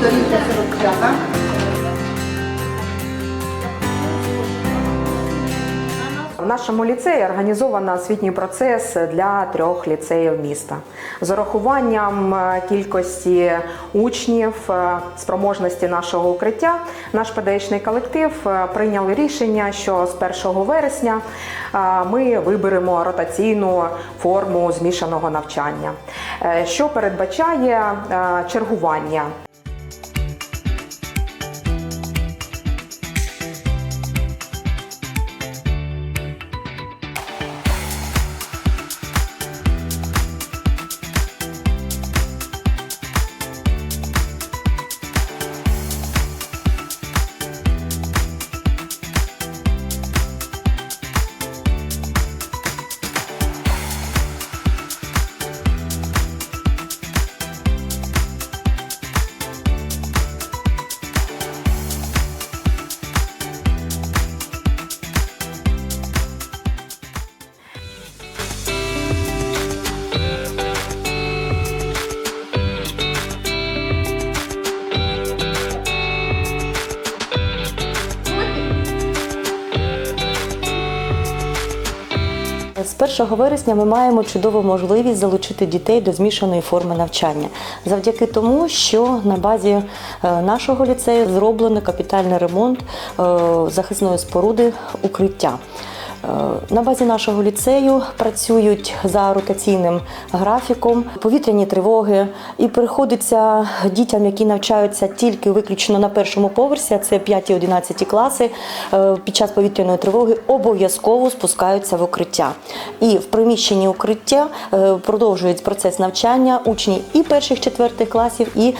Сторінка 45. В нашому ліцеї організовано освітній процес для трьох ліцеїв міста з урахуванням е, кількості учнів, е, спроможності нашого укриття. Наш педагогічний колектив е, прийняв рішення, що з 1 вересня ми виберемо ротаційну форму змішаного навчання, що передбачає чергування. З 1 вересня ми маємо чудову можливість залучити дітей до змішаної форми навчання завдяки тому, що на базі е, нашого ліцею зроблено капітальний ремонт е, захисної споруди укриття. Е, На базі нашого ліцею працюють за ротаційним графіком повітряні тривоги, і приходиться дітям, які навчаються тільки виключно на першому поверсі, а це 5-11 класи, е, під час повітряної тривоги обов'язково спускаються в укриття. І в приміщенні укриття е, продовжують процес навчання учні і перших четвертих класів, і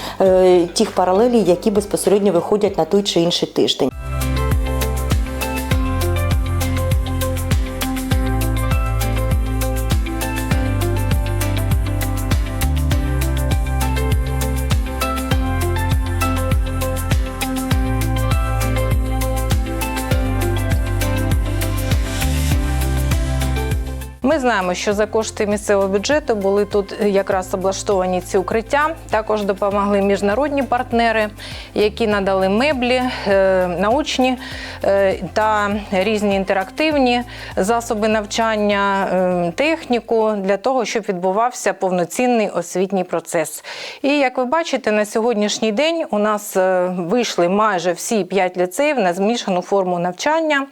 тих паралелій, які безпосередньо виходять на той чи інший тиждень. Ми знаємо, що за кошти місцевого бюджету були тут якраз облаштовані ці укриття. Також допомогли міжнародні партнери, які надали меблі, е, научні е, та різні інтерактивні засоби навчання, е, техніку для того, щоб відбувався повноцінний освітній процес. І як ви бачите, на сьогоднішній день у нас е, вийшли майже всі п'ять ліцеїв на змішану форму навчання.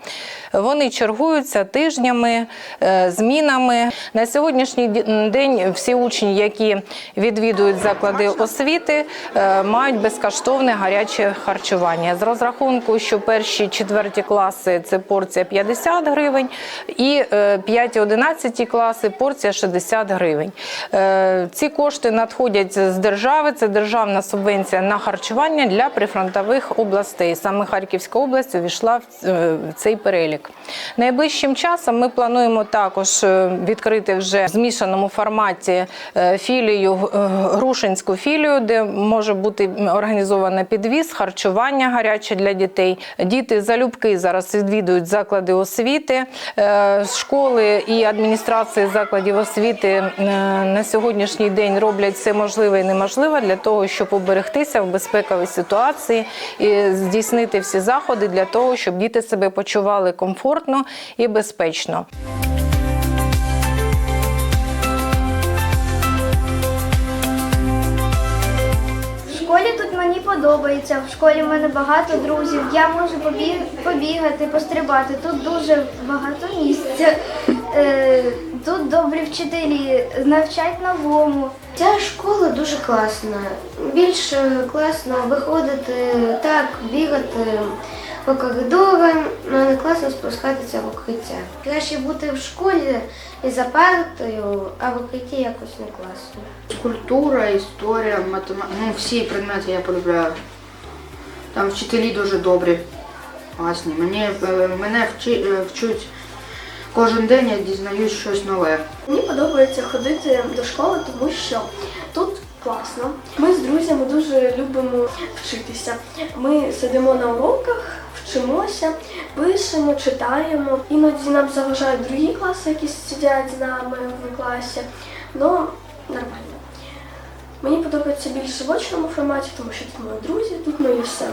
Вони чергуються тижнями, е, змінами. На сьогоднішній день всі учні, які відвідують заклади освіти, е, мають безкоштовне гаряче харчування. З розрахунку, що перші четверті класи це порція 50 гривень, і 5-11 класи порція 60 гривень. Е, Ці кошти надходять з держави. Це державна субвенція на харчування для прифронтових областей. Саме Харківська область увійшла в е, цей перелік. Найближчим часом ми плануємо також е, відкрити вже в змішаному форматі е, філію, е, Грушинську філію, де може бути організовано підвіз, харчування гаряче для дітей. Діти залюбки зараз відвідують заклади освіти, Е, школи і адміністрації закладів освіти е, на сьогоднішній день роблять все можливе і неможливе для того, щоб уберегтися в безпековій ситуації і здійснити всі заходи для того, щоб діти себе почували комфортно і безпечно. Тут мені подобається. В школі в мене багато друзів. Я можу побі- побігати, пострибати. Тут дуже багато місця. Е, тут добрі вчителі, навчать новому. Ця школа дуже класна. Більш е, класно виходити так, бігати по коридорам, але не класно спускатися в укриття. Краще бути в школі і за партою, а в укритті якось не класно. Культура, історія, математика. Ну, всі предмети я полюбляю. Там вчителі дуже добрі, класні. Мені, е, мене вчи, е, вчуть кожен день, я дізнаюсь щось нове. Мені подобається ходити до школи, тому що тут класно. Ми з друзями дуже любимо вчитися. Ми сидимо на уроках, вчимося, пишемо, читаємо. Іноді нам заважають другі класи, які сидять з нами в класі. Ну, нормально. Мені подобається більше в очному форматі, тому що тут мої друзі, тут моє все.